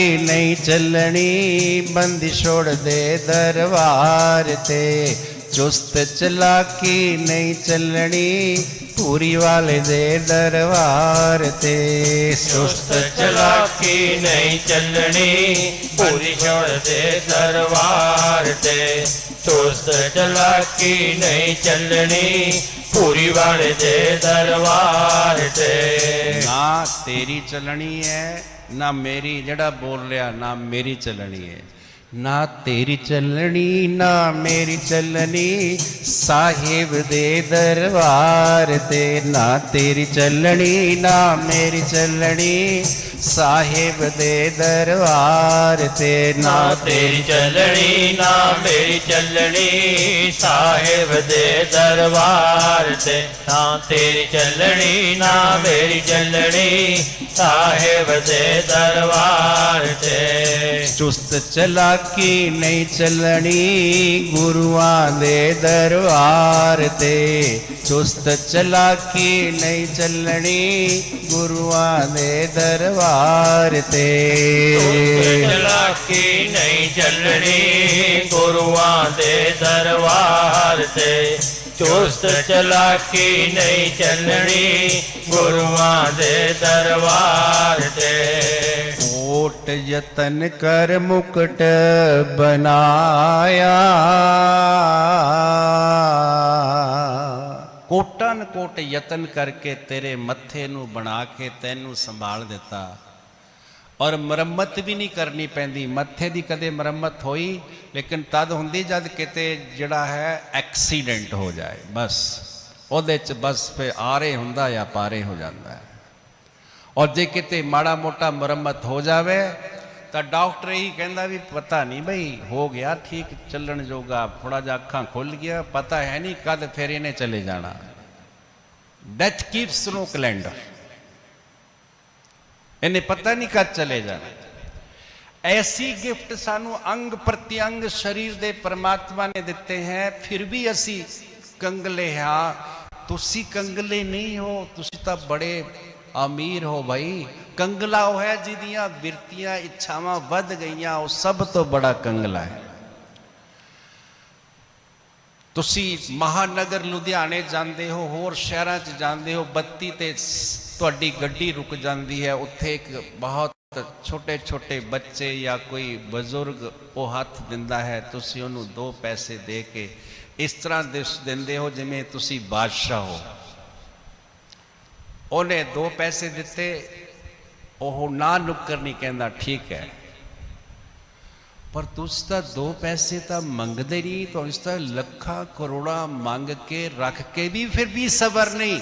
ਨਹੀਂ ਚੱਲਣੀ, ਬੰਦੀ ਛੋੜ ਦੇ ਦਰਬਾਰ ਤੇ। ਚੁਸਤ ਚਲਾਕੀ ਨਹੀਂ ਚੱਲਣੀ, ਪੂਰੀ ਵਾਲੇ ਦੇ ਦਰਬਾਰ ਤੇ। ਸੁਸਤ ਚਲਾਕੀ ਨਹੀਂ ਚੱਲਣੀ, ਪੂਰੀ ਛੋੜ ਦੇ ਦਰਬਾਰ ਤੇ। ਸੁਸਤ ਚਲਾਕੀ ਨਹੀਂ ਚੱਲਣੀ ਪੂਰੀ ਵਾਲੇ ਦੇ ਦਰਬਾਰ ਤੇ। ਨਾ ਤੇਰੀ ਚੱਲਣੀ ਹੈ ਨਾ ਮੇਰੀ, ਜਿਹੜਾ ਬੋਲ ਲਿਆ ਨਾ ਮੇਰੀ ਚੱਲਣੀ ਹੈ ਨਾ ਤੇਰੀ ਚੱਲਣੀ, ਨਾ ਮੇਰੀ ਚੱਲਣੀ, ਸਾਹਿਬ ਦੇ ਦਰਬਾਰ ਤੇ ਨਾ ਤੇਰੀ ਚੱਲਣੀ, ਨਾ ਮੇਰੀ ਚੱਲਣੀ, ਸਾਹਿਬ ਦੇ ਦਰਬਾਰ ਤੇ ਨਾ ਤੇਰੀ ਚੱਲਣੀ, ਨਾ ਮੇਰੀ ਚੱਲਣੀ, ਸਾਹਿਬ ਦੇ ਦਰਬਾਰ ਤੇ ਨਾ ਤੇਰੀ ਚੱਲਣੀ, ਨਾ ਮੇਰੀ ਚੱਲਣੀ, ਸਾਹਿਬ ਦੇ ਦਰਬਾਰ ਤੇ। ਚੁਸਤ ਚਲਾ ਚਲਾਕੀ ਨਹੀਂ ਚੱਲਣੀ ਗੁਰੂਆਂ ਦੇ ਦਰਬਾਰ ਤੇ। ਚੁਸਤ ਚਲਾਕੀ ਨਹੀਂ ਚੱਲਣੀ ਗੁਰੂਆਂ ਦੇ ਦਰਬਾਰ ਤੇ। ਚਲਾਕੀ ਨਹੀਂ ਚੱਲਣੀ ਗੁਰੂਆਂ ਦੇ ਦਰਬਾਰ ਤੇ। ਚੁਸਤ ਚਲਾਕੀ ਨਹੀਂ ਚੱਲਣੀ ਗੁਰੂਆਂ ਦੇ ਦਰਬਾਰ ਤੇ। ਕੋਟ ਯਤਨ ਕਰ ਮੁਕਟ ਬਣਾਇਆ ਕੋਟਨ ਕੋਟ ਯਤਨ ਕਰਕੇ ਤੇਰੇ ਮੱਥੇ ਨੂੰ ਬਣਾ ਕੇ ਤੈਨੂੰ ਸੰਭਾਲ ਦਿੱਤਾ। ਔਰ ਮੁਰੰਮਤ ਵੀ ਨਹੀਂ ਕਰਨੀ ਪੈਂਦੀ। ਮੱਥੇ ਦੀ ਕਦੇ ਮੁਰੰਮਤ ਹੋਈ, ਲੇਕਿਨ ਤਦ ਹੁੰਦੀ ਜਦ ਕਿਤੇ ਜਿਹੜਾ ਹੈ ਐਕਸੀਡੈਂਟ ਹੋ ਜਾਏ। ਬਸ, ਉਹਦੇ ਚ ਬਸ ਫੇ ਆਰੇ ਹੁੰਦਾ ਜਾਂ ਪਾਰੇ ਹੋ ਜਾਂਦਾ ਹੈ। ਔਰ ਜੇ ਕਿਤੇ ਮਾੜਾ ਮੋਟਾ ਮੁਰੰਮਤ ਹੋ ਜਾਵੇ ਤਾਂ ਡਾਕਟਰ ਹੀ ਕਹਿੰਦਾ ਵੀ ਪਤਾ ਨਹੀਂ ਬਈ ਹੋ ਗਿਆ ਠੀਕ ਚੱਲਣ ਜੋਗਾ ਥੋੜਾ ਜਿਹਾ ਅੱਖਾਂ ਖੁੱਲ ਗਿਆ ਪਤਾ ਹੈ ਨਹੀਂ ਕਦ ਫਿਰ ਇਹਨੇ ਚਲੇ ਜਾਣਾ ਡੈਥ ਕੀਪਸ ਨੋ ਕੈਲੰਡਰ ਇਹਨੇ ਪਤਾ ਨਹੀਂ ਕਦ ਚਲੇ ਜਾਣਾ ਐਸੀ ਗਿਫਟ ਸਾਨੂੰ ਅੰਗ ਪ੍ਰਤਿਅੰਗ ਸਰੀਰ ਦੇ ਪਰਮਾਤਮਾ ਨੇ ਦਿੱਤੇ ਹੈ ਫਿਰ ਵੀ ਅਸੀਂ ਕੰਗਲੇ ਹਾਂ ਤੁਸੀਂ ਕੰਗਲੇ ਨਹੀਂ ਹੋ ਤੁਸੀਂ ਤਾਂ ਬੜੇ ਅਮੀਰ ਹੋ ਭਾਈ ਕੰਗਲਾ ਉਹ ਹੈ ਜਿਹਦੀਆਂ ਬਿਰਤੀਆਂ, ਇੱਛਾਵਾਂ ਵੱਧ ਗਈਆਂ, ਉਹ ਸਭ ਤੋਂ ਬੜਾ ਕੰਗਲਾ ਹੈ। ਤੁਸੀਂ ਮਹਾਨਗਰ ਲੁਧਿਆਣੇ ਜਾਂਦੇ ਹੋ, ਹੋਰ ਸ਼ਹਿਰਾਂ 'ਚ ਜਾਂਦੇ ਹੋ, ਬੱਤੀ ਤੇ ਤੁਹਾਡੀ ਗੱਡੀ ਰੁਕ ਜਾਂਦੀ ਹੈ, ਉੱਥੇ ਇੱਕ ਬਹੁਤ ਛੋਟੇ ਛੋਟੇ ਬੱਚੇ ਜਾਂ ਕੋਈ ਬਜ਼ੁਰਗ ਉਹ ਹੱਥ ਦਿੰਦਾ ਹੈ, ਤੁਸੀਂ ਉਹਨੂੰ ਦੋ ਪੈਸੇ ਦੇ ਕੇ ਇਸ ਤਰ੍ਹਾਂ ਦਿਸ ਦਿੰਦੇ ਹੋ ਜਿਵੇਂ ਤੁਸੀਂ ਬਾਦਸ਼ਾਹ ਹੋ। ਉਹਨੇ ਦੋ ਪੈਸੇ ਦਿੱਤੇ, ਉਹ ਨਾ ਨੁੱਕਰ ਨਹੀਂ ਕਹਿੰਦਾ, ਠੀਕ ਹੈ। ਪਰ ਤੁਸੀਂ ਤਾਂ ਦੋ ਪੈਸੇ ਤਾਂ ਮੰਗਦੇ ਨਹੀਂ ਤੁਸੀਂ ਤਾਂ ਲੱਖਾਂ ਕਰੋੜਾਂ ਮੰਗ ਕੇ, ਰੱਖ ਕੇ ਵੀ ਫਿਰ ਵੀ ਸਬਰ ਨਹੀਂ।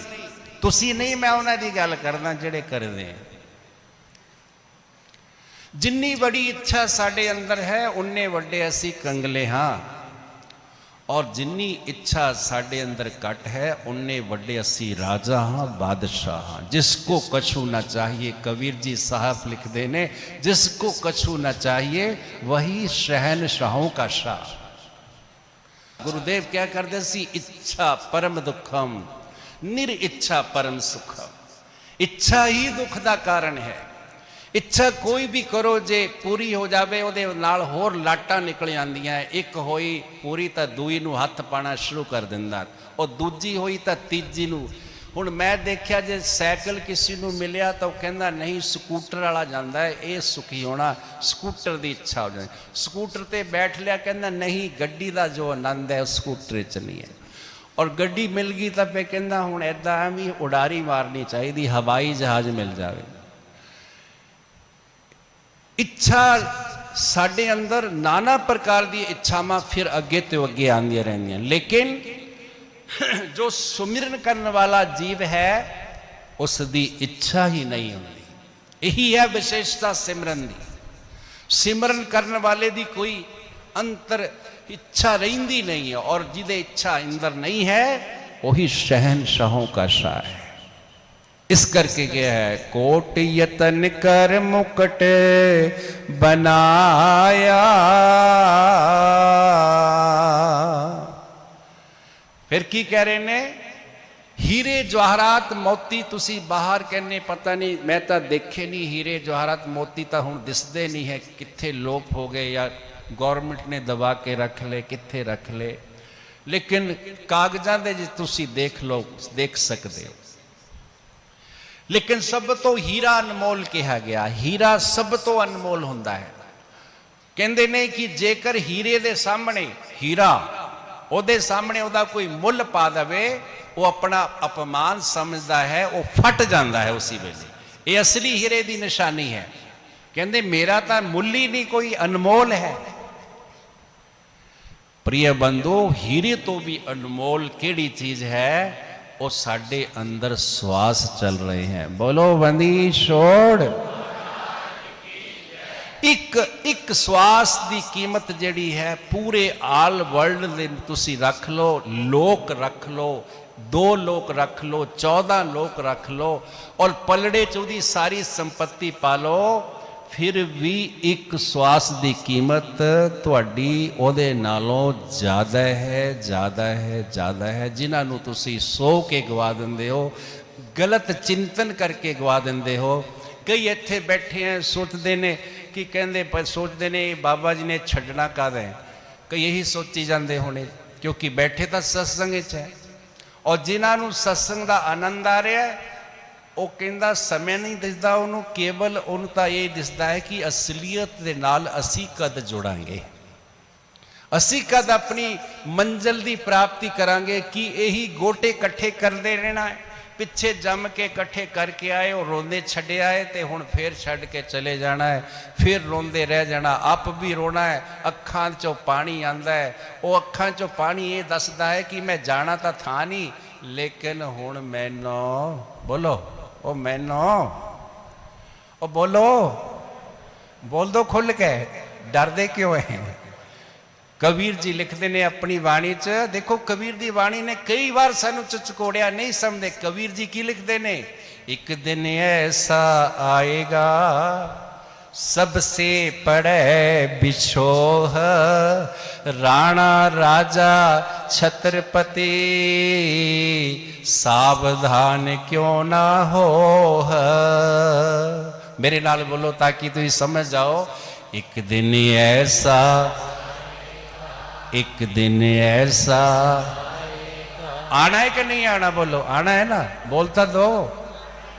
ਤੁਸੀਂ ਨਹੀਂ, ਮੈਂ ਉਹਨਾਂ ਦੀ ਗੱਲ ਕਰਦਾ ਜਿਹੜੇ ਕਰਦੇ ਆ। ਜਿੰਨੀ ਬੜੀ ਇੱਛਾ ਸਾਡੇ ਅੰਦਰ ਹੈ, ਉਨੇ ਵੱਡੇ ਅਸੀਂ ਕੰਗਲੇ ਹਾਂ। ਔਰ ਜਿੰਨੀ ਇੱਛਾ ਸਾਡੇ ਅੰਦਰ ਘਟ ਹੈ, ਉਨੇ ਵੱਡੇ ਅਸੀਂ ਰਾਜਾ ਹਾਂ, ਬਾਦਸ਼ਾਹ ਹਾਂ। ਜਿਸ ਕੋ ਕਛੂ ਨਾ ਚਾਹੀਏ, ਕਬੀਰ ਜੀ ਸਾਹਿਬ ਲਿਖਦੇ ਨੇ, ਜਿਸ ਕੋ ਕਛੂ ਨਾ ਚਾਹੀਏ, ਵਹੀ ਸ਼ਹਿਨ ਸ਼ਾਹੋਂ ਕਾ ਸ਼ਾਹ। ਗੁਰਦੇਵ ਕਿਆ ਕਰਦੇ ਸੀ? ਇੱਛਾ ਪਰਮ ਦੁਖਮ ਨਿਰ ਇੱਛਾ ਪਰਮ ਸੁਖਮ। ਇੱਛਾ ਹੀ ਦੁੱਖ ਦਾ ਕਾਰਨ ਹੈ। ਇੱਛਾ ਕੋਈ ਵੀ ਕਰੋ ਜੇ ਪੂਰੀ ਹੋ ਜਾਵੇ, ਉਹਦੇ ਨਾਲ ਹੋਰ ਲਾਟਾਂ ਨਿਕਲ ਜਾਂਦੀਆਂ। ਇੱਕ ਹੋਈ ਪੂਰੀ ਤਾਂ ਦੂਈ ਨੂੰ ਹੱਥ ਪਾਣਾ ਸ਼ੁਰੂ ਕਰ ਦਿੰਦਾ। ਉਹ ਦੂਜੀ ਹੋਈ ਤਾਂ ਤੀਜੀ ਨੂੰ। ਹੁਣ ਮੈਂ ਦੇਖਿਆ ਜੇ ਸਾਈਕਲ ਕਿਸੇ ਨੂੰ ਮਿਲਿਆ ਤਾਂ ਉਹ ਕਹਿੰਦਾ, ਨਹੀਂ, ਸਕੂਟਰ ਵਾਲਾ ਜਾਂਦਾ ਹੈ, ਇਹ ਸੁਖੀ ਹੋਣਾ। ਸਕੂਟਰ ਦੀ ਇੱਛਾ ਹੋ ਜਾਂਦੀ। ਸਕੂਟਰ ਤੇ ਬੈਠ ਲਿਆ, ਕਹਿੰਦਾ, ਨਹੀਂ, ਗੱਡੀ ਦਾ ਜੋ ਆਨੰਦ ਹੈ, ਉਹ ਸਕੂਟਰ 'ਚ ਨਹੀਂ ਹੈ। ਔਰ ਗੱਡੀ ਮਿਲ ਗਈ ਤਾਂ ਫੇ ਕਹਿੰਦਾ, ਹੁਣ ਐਦਾਂ ਵੀ ਉਡਾਰੀ ਮਾਰਨੀ ਚਾਹੀਦੀ, ਹਵਾਈ ਜਹਾਜ਼ ਮਿਲ ਜਾਵੇ। ਇੱਛਾ ਸਾਡੇ ਅੰਦਰ ਨਾਨਾ ਪ੍ਰਕਾਰ ਦੀ ਇੱਛਾਵਾਂ ਫਿਰ ਅੱਗੇ ਤੇ ਅੱਗੇ ਆਉਂਦੀਆਂ ਰਹਿੰਦੀਆਂ। ਲੇਕਿਨ ਜੋ ਸੁਮਿਰਨ ਕਰਨ ਵਾਲਾ ਜੀਵ ਹੈ ਉਸ ਦੀ ਇੱਛਾ ਹੀ ਨਹੀਂ ਹੁੰਦੀ। ਇਹੀ ਹੈ ਵਿਸ਼ੇਸ਼ਤਾ ਸਿਮਰਨ ਦੀ। ਸਿਮਰਨ ਕਰਨ ਵਾਲੇ ਦੀ ਕੋਈ ਅੰਤਰ ਇੱਛਾ ਰਹਿੰਦੀ ਨਹੀਂ ਹੈ ਔਰ ਜਿਹਦੇ ਇੱਛਾ ਅੰਦਰ ਨਹੀਂ ਹੈ, ਉਹੀ ਸਹਿਨ ਸਹੋਂ ਕਾ ਸਾਹ ਹੈ। ਇਸ ਕਰਕੇ ਕਿਹਾ ਹੈ, ਕੋਟ ਯਤਨ ਕਰ ਮੁਕਟ ਬਨਾਇਆ। ਫਿਰ ਕੀ ਕਹਿ ਰਹੇ ਨੇ? ਹੀਰੇ ਜਵਾਹਰਾਤ ਮੋਤੀ ਤੁਸੀਂ ਬਾਹਰ ਕਹਿੰਨੇ ਪਤਾ ਨਹੀਂ, ਮੈਂ ਤਾਂ ਦੇਖੇ ਨਹੀਂ ਹੀਰੇ ਜਵਾਹਰਾਤ ਮੋਤੀ ਤਾਂ ਹੁਣ ਦਿਸਦੇ ਨਹੀਂ ਹੈ, ਕਿੱਥੇ ਲੋਪ ਹੋ ਗਏ ਜਾਂ ਗਵਰਨਮੈਂਟ ਨੇ ਦਬਾ ਕੇ ਰੱਖ ਲਏ, ਕਿੱਥੇ ਰੱਖ ਲਏ। ਲੇਕਿਨ ਕਾਗਜ਼ਾਂ ਦੇ ਜੇ ਤੁਸੀਂ ਦੇਖ ਲਓ, ਦੇਖ ਸਕਦੇ ਹੋ। ਲੇਕਿਨ ਸਭ ਤੋਂ ਹੀਰਾ ਅਨਮੋਲ ਕਿਹਾ ਗਿਆ। ਹੀਰਾ ਸਭ ਤੋਂ ਅਨਮੋਲ ਹੁੰਦਾ ਹੈ। ਕਹਿੰਦੇ ਨੇ ਕਿ ਜੇਕਰ ਹੀਰੇ ਦੇ ਸਾਹਮਣੇ ਹੀਰਾ, ਉਹਦੇ ਸਾਹਮਣੇ ਉਹਦਾ ਕੋਈ ਮੁੱਲ ਪਾ ਦਵੇ, ਉਹ ਆਪਣਾ ਅਪਮਾਨ ਸਮਝਦਾ ਹੈ, ਉਹ ਫਟ ਜਾਂਦਾ ਹੈ ਉਸੇ ਵੇਲੇ। ਇਹ ਅਸਲੀ ਹੀਰੇ ਦੀ ਨਿਸ਼ਾਨੀ ਹੈ। ਕਹਿੰਦੇ ਮੇਰਾ ਤਾਂ ਮੁੱਲ ਹੀ ਨਹੀਂ, ਕੋਈ ਅਨਮੋਲ ਹੈ। ਪ੍ਰਿय ਬੰਧੂ, ਹੀਰੇ ਤੋਂ ਵੀ ਅਨਮੋਲ ਕਿਹੜੀ ਚੀਜ਼ ਹੈ? ਉਹ ਸਾਡੇ ਅੰਦਰ ਸਵਾਸ ਚੱਲ ਰਹੇ ਹੈ। ਬੋਲੋ, ਬੰਦੀ, ਛੋੜ। ਇੱਕ ਇੱਕ ਸਵਾਸ ਦੀ ਕੀਮਤ ਜਿਹੜੀ ਹੈ, ਪੂਰੇ ਆਲ ਵਰਲਡ ਦੇ ਤੁਸੀਂ ਰੱਖ ਲਓ, ਲੋਕ ਰੱਖ ਲਓ, ਦੋ ਲੋਕ ਰੱਖ ਲਓ 14 ਲੋਕ ਰੱਖ ਲਓ ਔਰ ਪਲੜੇ ਚ ਉਹਦੀ ਸਾਰੀ ਸੰਪਤੀ ਪਾ ਲਓ। ਫਿਰ ਵੀ ਇੱਕ ਸਵਾਸ ਦੀ ਕੀਮਤ ਤੁਹਾਡੀ ਉਹਦੇ ਨਾਲੋਂ ਜ਼ਿਆਦਾ ਹੈ ਜ਼ਿਆਦਾ ਹੈ ਜ਼ਿਆਦਾ ਹੈ, ਜਿਨ੍ਹਾਂ ਨੂੰ ਤੁਸੀਂ ਸੋ ਕੇ ਗਵਾ ਦਿੰਦੇ ਹੋ, ਗਲਤ ਚਿੰਤਨ ਕਰਕੇ ਗਵਾ ਦਿੰਦੇ ਹੋ। ਕਈ ਇੱਥੇ ਬੈਠੇ ਐ ਸੋਚਦੇ ਨੇ ਕਿ ਕਹਿੰਦੇ ਪਰ ਸੋਚਦੇ ਨੇ ਬਾਬਾ ਜੀ ਨੇ ਛੱਡਣਾ ਕਾਹਦਾ ਹੈ? ਕਈ ਇਹੀ ਸੋਚੀ ਜਾਂਦੇ ਹੋਣੇ, ਕਿਉਂਕਿ ਬੈਠੇ ਤਾਂ ਸਤਸੰਗ ਵਿੱਚ ਹੈ। ਔਰ ਜਿਨ੍ਹਾਂ ਨੂੰ ਸਤਸੰਗ ਦਾ ਆਨੰਦ ਆ ਰਿਹਾ ਹੈ ਉਹ ਕਹਿੰਦਾ, ਸਮੇਂ ਨਹੀਂ ਦਿਸਦਾ ਉਹਨੂੰ, ਕੇਵਲ ਉਹਨੂੰ ਤਾਂ ਇਹ ਦਿਸਦਾ ਹੈ ਕਿ ਅਸਲੀਅਤ ਦੇ ਨਾਲ ਅਸੀਂ ਕਦ ਜੁੜਾਂਗੇ। ਅਸੀਂ ਕਦ ਆਪਣੀ ਮੰਜ਼ਲ ਦੀ ਪ੍ਰਾਪਤੀ ਕਰਾਂਗੇ ਕਿ ਇਹੀ ਗੋਟੇ ਇਕੱਠੇ ਕਰਦੇ ਰਹਿਣਾ ਹੈ। ਪਿੱਛੇ ਜੰਮ ਕੇ ਇਕੱਠੇ ਕਰਕੇ ਆਏ, ਉਹ ਰੋਂਦੇ ਛੱਡੇ ਆਏ ਤੇ ਹੁਣ ਫੇਰ ਛੱਡ ਕੇ ਚਲੇ ਜਾਣਾ ਹੈ। ਫਿਰ ਰੋਂਦੇ ਰਹਿ ਜਾਣਾ, ਆਪ ਵੀ ਰੋਣਾ ਹੈ। ਅੱਖਾਂ 'ਚੋਂ ਪਾਣੀ ਆਂਦਾ ਹੈ। ਉਹ ਅੱਖਾਂ 'ਚੋਂ ਪਾਣੀ ਇਹ ਦੱਸਦਾ ਹੈ ਕਿ ਮੈਂ ਜਾਣਾ ਤਾਂ ਥਾਂ ਨਹੀਂ, ਲੇਕਿਨ ਹੁਣ ਮੈਨੂੰ, ਬੋਲੋ। ਉਹ ਮੈਨੂੰ ਉਹ ਬੋਲੋ। ਬੋਲ ਦੋ ਖੁੱਲ ਕੇ। ਡਰਦੇ ਕਿਉਂ ਹੈ ਕਬੀਰ ਜੀ ਲਿਖਦੇ ਨੇ ਆਪਣੀ ਬਾਣੀ 'ਚ। ਦੇਖੋ, ਕਬੀਰ ਦੀ ਬਾਣੀ ਨੇ ਕਈ ਵਾਰ ਸਾਨੂੰ ਚਚਕੋੜਿਆ, ਨਹੀਂ ਸਮਝਦੇ। ਕਬੀਰ ਜੀ ਕੀ ਲਿਖਦੇ ਨੇ? ਇੱਕ ਦਿਨ ਐਸਾ ਆਏਗਾ ਸਭ ਸੇ ਪੜੈ ਬਿਛੋਹ। ਰਾਣਾ ਰਾਜਾ ਛਤਰਪਤੀ, ਸਾਵਧਾਨ ਕਿਉ ਨਾ ਹੋਹ? ਮੇਰੇ ਨਾਲ ਬੋਲੋ ਤਾਂ ਕਿ ਤੁਸੀਂ ਸਮਝ ਜਾਓ, ਇੱਕ ਦਿਨ ਐਸਾ, ਇੱਕ ਦਿਨ ਐਸਾ। ਆਣਾ ਹੈ ਕਿ ਨਹੀਂ ਆਣਾ? ਬੋਲੋ, ਆਣਾ ਹੈ ਨਾ? ਬੋਲ ਤਾਂ ਦੋ।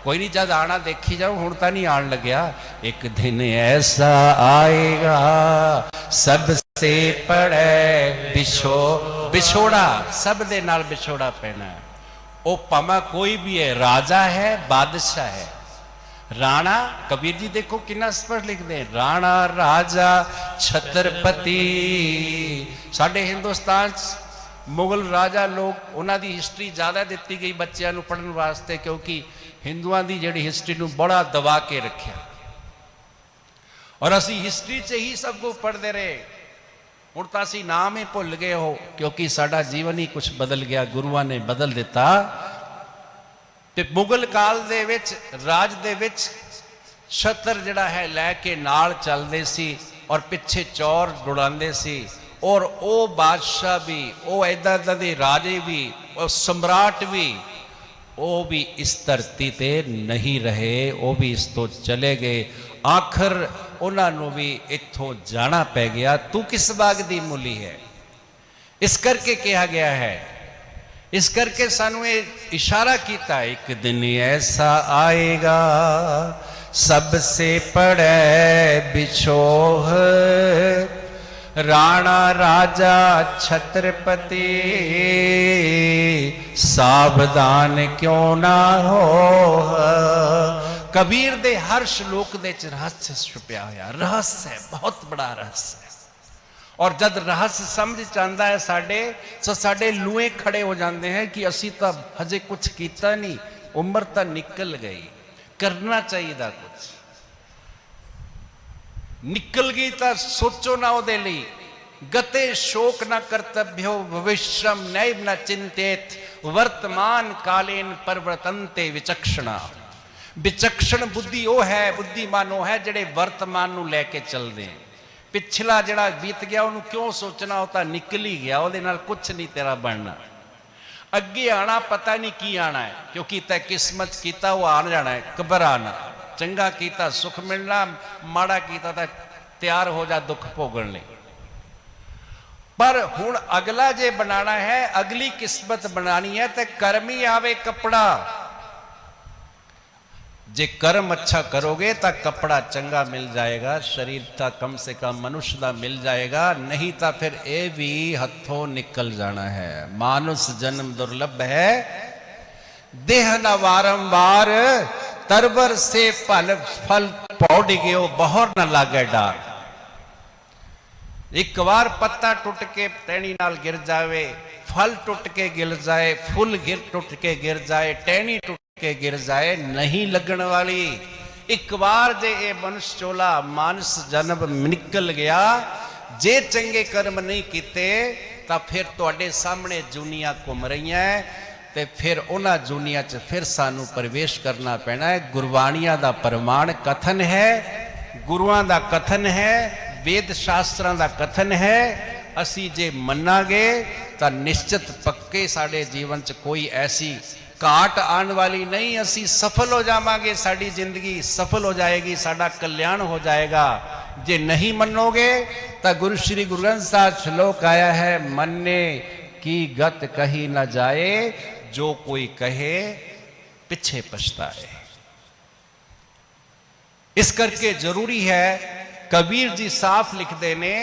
ਕੋਈ ਨਹੀਂ ਜਦ ਆਣਾ ਦੇਖੀ ਜਾਓ, ਹੁਣ ਤਾਂ ਨਹੀਂ ਆਣ ਲੱਗਿਆ। ਇੱਕ ਦਿਨ ਐਸਾ ਆਏਗਾ, ਸਭ ਸੇ ਪੜੈ ਵਿਛੋ, ਵਿਛੋੜਾ, ਸਭ ਦੇ ਨਾਲ ਵਿਛੋੜਾ ਪੈਣਾ ਉਹ ਭਾਵੇਂ ਕੋਈ ਵੀ ਹੈ, ਰਾਜਾ ਹੈ, ਬਾਦਸ਼ਾਹ ਹੈ। ਰਾਣਾ, ਕਬੀਰ ਜੀ ਦੇਖੋ ਕਿੰਨਾ ਸਪਸ਼ਟ ਲਿਖਦੇ ਰਾਣਾ, ਰਾਜਾ, ਛਤਰਪਤੀ। ਸਾਡੇ ਹਿੰਦੁਸਤਾਨ 'ਚ ਮੁਗਲ ਰਾਜਾ ਲੋਕ ਉਹਨਾਂ ਦੀ ਹਿਸਟਰੀ ਜ਼ਿਆਦਾ ਦਿੱਤੀ ਗਈ ਬੱਚਿਆਂ ਨੂੰ ਪੜ੍ਹਨ ਵਾਸਤੇ ਕਿਉਂਕਿ ਹਿੰਦੂਆਂ ਦੀ ਜਿਹੜੀ ਹਿਸਟਰੀ ਨੂੰ ਬੜਾ ਦਬਾ ਕੇ ਰੱਖਿਆ। ਔਰ ਅਸੀਂ ਹਿਸਟਰੀ 'ਚ ਹੀ ਸਭ ਕੁਝ ਪੜ੍ਹਦੇ ਰਹੇ। ਹੁਣ ਤਾਂ ਅਸੀਂ ਨਾਮ ਹੀ ਭੁੱਲ ਗਏ ਹੋ ਕਿਉਂਕਿ ਸਾਡਾ ਜੀਵਨ ਹੀ ਕੁਝ ਬਦਲ ਗਿਆ, ਗੁਰੂਆਂ ਨੇ ਬਦਲ ਦਿੱਤਾ। ਤੇ ਮੁਗਲ ਕਾਲ ਦੇ ਵਿੱਚ, ਰਾਜ ਦੇ ਵਿੱਚ ਛਤਰ ਜਿਹੜਾ ਹੈ ਲੈ ਕੇ ਨਾਲ ਚੱਲਦੇ ਸੀ ਔਰ ਪਿੱਛੇ ਚੌਰ ਦੁੜਾਉਂਦੇ ਸੀ। ਔਰ ਉਹ ਬਾਦਸ਼ਾਹ ਵੀ ਉਹ ਐਦਾਂ ਐਦਾਂ ਦੇ ਰਾਜੇ ਵੀ ਉਹ ਸਮਰਾਟ ਵੀ ਉਹ ਵੀ ਇਸ ਧਰਤੀ ਤੇ ਨਹੀਂ ਰਹੇ ਉਹ ਵੀ ਇਸ ਤੋਂ ਚਲੇ ਗਏ ਆਖਰ ਉਹਨਾਂ ਨੂੰ ਵੀ ਇੱਥੋਂ ਜਾਣਾ ਪੈ ਗਿਆ ਤੂੰ ਕਿਸ ਬਾਗ ਦੀ ਮੂਲੀ ਹੈ ਇਸ ਕਰਕੇ ਕਿਹਾ ਗਿਆ ਹੈ ਇਸ ਕਰਕੇ ਸਾਨੂੰ ਇਹ ਇਸ਼ਾਰਾ ਕੀਤਾ ਇੱਕ ਦਿਨ ਐਸਾ ਆਏਗਾ ਸਭ ਸੇ ਪੜੈ ਵਿਛੋਹ ਰਾਣਾ ਰਾਜਾ ਛਤਰਪਤੀ, ਸਾਵਧਾਨ ਕਿਉ ਨਾ ਹੋ ਕਬੀਰ ਦੇ ਹਰ ਸ਼ਲੋਕ ਦੇ ਚ ਰਹੱਸ ਛੁਪਿਆ ਹੋਇਆ। ਰਹੱਸ ਹੈ, ਬਹੁਤ ਬੜਾ ਰਹੱਸ ਹੈ। ਔਰ ਜਦ ਰਹੱਸ ਸਮਝ ਚ ਹੈ ਸਾਡੇ, ਸੋ ਸਾਡੇ ਲੂਏ ਖੜੇ ਹੋ ਜਾਂਦੇ हैं ਕਿ ਅਸੀਂ ਤਾਂ ਹਜੇ ਕੁਝ ਕੀਤਾ ਨਹੀਂ, ਉਮਰ ਤਾਂ ਨਿਕਲ ਗਈ। ਕਰਨਾ ਚਾਹੀਦਾ ਕੁਝ ਨਿਕਲ ਗਈ ਤਾਂ ਸੋਚੋ ਨਾ ਉਹਦੇ ਲਈ। ਗਤੇ ਸ਼ੋਕ ਨਾ ਕਰਤਭਿਓ ਭਵਿਸ਼ਯਮ ਨੈਵ ਨ ਚਿੰਤੇਤ, ਵਰਤਮਾਨ ਕਾਲੇਨ ਪਰਵਰਤੰਤੇ ਵਿਚਕਸ਼ਣਾ। ਵਿਚਕਸ਼ਣ ਬੁੱਧੀ ਉਹ ਹੈ, ਬੁੱਧੀਮਾਨ ਉਹ ਹੈ ਜਿਹੜੇ ਵਰਤਮਾਨ ਨੂੰ ਲੈ ਕੇ ਚੱਲਦੇ ਪਿਛਲਾ ਜਿਹੜਾ ਬੀਤ ਗਿਆ, ਉਹਨੂੰ ਕਿਉਂ ਸੋਚਣਾ, ਉਹ ਤਾਂ ਨਿਕਲ ਹੀ ਗਿਆ, ਉਹਦੇ ਨਾਲ ਕੁਝ ਨਹੀਂ ਤੇਰਾ ਬਣਨਾ। ਅੱਗੇ ਆਣਾ, ਪਤਾ ਨਹੀਂ ਕੀ ਆਣਾ ਹੈ, ਕਿਉਂਕਿ ਤੈ ਕਿਸਮਤ ਕੀਤਾ, ਉਹ ਆਣ ਜਾਣਾ ਹੈ ਘਬਰਾਣਾ ਚੰਗਾ ਕੀਤਾ ਸੁਖ ਮਿਲਣਾ ਮਾੜਾ ਕੀਤਾ ਤਾਂ ਤਿਆਰ ਹੋ ਜਾ ਦੁੱਖ ਭੋਗਣ ਲਈ ਪਰ ਹੁਣ ਅਗਲਾ ਜੇ ਬਣਾਣਾ ਹੈ ਅਗਲੀ ਕਿਸਮਤ ਬਣਾਣੀ ਹੈ ਤੇ ਕਰਮ ਹੀ ਆਵੇ ਕੱਪੜਾ ਜੇ ਕਰਮ ਅੱਛਾ ਕਰੋਗੇ ਤਾਂ ਕੱਪੜਾ ਚੰਗਾ ਮਿਲ ਜਾਏਗਾ ਸਰੀਰ ਤਾਂ ਕਮ ਸੇ ਕਮ ਮਨੁੱਖ ਦਾ ਮਿਲ ਜਾਏਗਾ ਨਹੀਂ ਤਾਂ ਫਿਰ ਇਹ ਵੀ ਹੱਥੋਂ ਨਿਕਲ ਜਾਣਾ ਹੈ ਮਾਨੁਸ ਜਨਮ ਦੁਰਲਭ ਹੈ ਦੇਹ ਨਾ ਵਾਰੰਵਾਰ ਤਰਵਰ ਸੇ ਫਲ ਫਲ ਪੌੜ ਗਿਓ ਬਹੁਰ ਨਾ ਲਾਗੇ ਡਾਰ ਇੱਕ ਵਾਰ ਪੱਤਾ ਟੁੱਟ ਕੇ ਟਹਿਣੀ ਨਾਲ ਗਿਰ ਜਾਵੇ ਫਲ ਟੁੱਟ ਕੇ ਗਿਰ ਜਾਏ ਫੁੱਲ ਗਿਰ ਟੁੱਟ ਕੇ ਗਿਰ ਜਾਏ ਟਹਿਣੀ ਟੁੱਟ ਕੇ ਗਿਰ ਜਾਏ ਨਹੀਂ ਲੱਗਣ ਵਾਲੀ ਇੱਕ ਵਾਰ ਜੇ ਇਹ ਮਨੁਸ਼ ਚੋਲਾ ਮਾਨਸ ਜਨਮ ਨਿਕਲ ਗਿਆ ਜੇ ਚੰਗੇ ਕਰਮ ਨਹੀਂ ਕੀਤੇ ਤਾਂ ਫਿਰ ਤੁਹਾਡੇ ਸਾਹਮਣੇ ਜੁਨੀਆਂ ਘੁੰਮ ਰਹੀਆਂ ਹੈ ਤੇ ਫਿਰ ਉਹਨਾਂ ਜੁਨੀਆਂ 'ਚ ਫਿਰ ਸਾਨੂੰ ਪ੍ਰਵੇਸ਼ ਕਰਨਾ ਪੈਣਾ ਹੈ। ਗੁਰਬਾਣੀਆਂ ਦਾ ਪ੍ਰਮਾਣ ਕਥਨ ਹੈ, ਗੁਰੂਆਂ ਦਾ ਕਥਨ ਹੈ, ਵੇਦ ਸ਼ਾਸਤਰਾਂ ਦਾ ਕਥਨ ਹੈ। ਅਸੀਂ ਜੇ ਮੰਨਾਂਗੇ ਤਾਂ ਨਿਸ਼ਚਿਤ ਪੱਕੇ ਸਾਡੇ ਜੀਵਨ 'ਚ ਕੋਈ ਐਸੀ ਘਾਟ ਆਉਣ ਵਾਲੀ ਨਹੀਂ। ਅਸੀਂ ਸਫਲ ਹੋ ਜਾਵਾਂਗੇ, ਸਾਡੀ ਜ਼ਿੰਦਗੀ ਸਫਲ ਹੋ ਜਾਏਗੀ, ਸਾਡਾ ਕਲਿਆਣ ਹੋ ਜਾਏਗਾ। ਜੇ ਨਹੀਂ ਮੰਨੋਗੇ ਤਾਂ ਗੁਰੂ ਸ੍ਰੀ ਗੁਰੂ ਗ੍ਰੰਥ ਸਾਹਿਬ ਸ਼ਲੋਕ ਆਇਆ ਹੈ, ਮੰਨੇ ਕੀ ਗਤ ਕਹੀ ਨਾ ਜਾਏ। ਜੋ ਕੋਈ ਕਹੇ ਪਿੱਛੇ ਪਛਤਾਏ ਇਸ ਕਰਕੇ ਜ਼ਰੂਰੀ ਹੈ ਕਬੀਰ ਜੀ ਸਾਫ਼ ਲਿਖਦੇ ਨੇ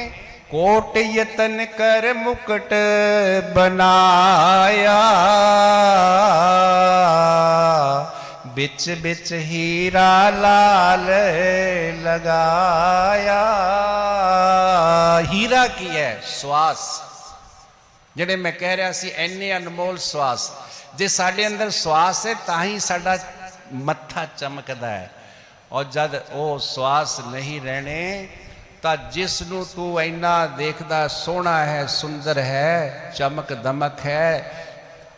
ਕੋਟ ਯਤਨ ਕਰ ਮੁਕਟ ਬਣਾਇਆ ਵਿੱਚ ਵਿੱਚ ਹੀਰਾ ਲਾਲ ਲਗਾਇਆ ਹੀਰਾ ਕੀ ਹੈ ਸਵਾਸ ਜਿਹੜੇ ਮੈਂ ਕਹਿ ਰਿਹਾ ਸੀ ਐਨੇ ਅਨਮੋਲ ਸਵਾਸ। ਜੇ ਸਾਡੇ ਅੰਦਰ ਸਵਾਸ ਹੈ, ਤਾਂ ਹੀ ਸਾਡਾ ਮੱਥਾ ਚਮਕਦਾ ਹੈ। ਔਰ ਜਦ ਉਹ ਸਵਾਸ ਨਹੀਂ ਰਹਿਣੇ, ਤਾਂ ਜਿਸ ਨੂੰ ਤੂੰ ਇੰਨਾ ਦੇਖਦਾ, ਸੋਹਣਾ ਹੈ, ਸੁੰਦਰ ਹੈ, ਚਮਕ ਦਮਕ ਹੈ,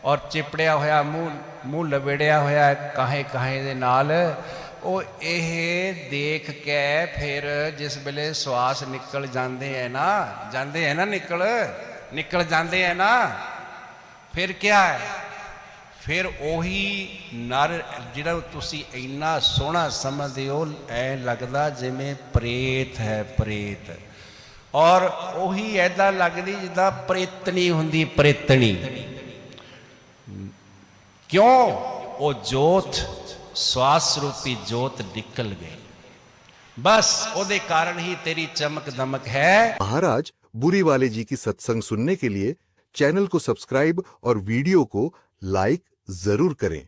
ਔਰ ਚਿਪੜਿਆ ਹੋਇਆ ਮੂੰਹ ਮੂੰਹ ਲਵੇੜਿਆ ਹੋਇਆ ਕਾਹੇ ਕਾਹੇ ਦੇ ਨਾਲ, ਉਹ ਇਹ ਦੇਖ ਕੇ ਫਿਰ ਜਿਸ ਵੇਲੇ ਸਵਾਸ ਨਿਕਲ ਜਾਂਦੇ ਹੈ ਨਾ, ਜਾਂਦੇ ਹੈ ਨਾ ਨਿਕਲ ਨਿਕਲ ਜਾਂਦੇ ਐ ਨਾ, ਫਿਰ ਕੀ ਹੈ? ਫਿਰ ਉਹੀ ਨਰ ਜਿਹੜਾ ਤੁਸੀਂ ਇੰਨਾ ਸੋਹਣਾ ਸਮਝਦੇ ਹੋ, ਐ ਲੱਗਦਾ ਜਿਵੇਂ ਪ੍ਰੇਤ ਹੈ ਪ੍ਰੇਤ। ਔਰ ਉਹੀ ਐਦਾਂ ਲੱਗਦੀ ਜਿੱਦਾਂ ਪ੍ਰੇਤਣੀ ਹੁੰਦੀ ਪ੍ਰੇਤਣੀ। ਕਿਉਂ? ਉਹ ਜੋਤ ਸਵਾਸ ਰੂਪੀ ਜੋਤ ਨਿਕਲ ਗਈ। ਬਸ ਉਹਦੇ ਕਾਰਨ ਹੀ ਤੇਰੀ ਚਮਕ ਦਮਕ ਹੈ। ਮਹਾਰਾਜ बुरी वाले जी की सत्संग सुनने के लिए चैनल को सब्सक्राइब और वीडियो को लाइक जरूर करें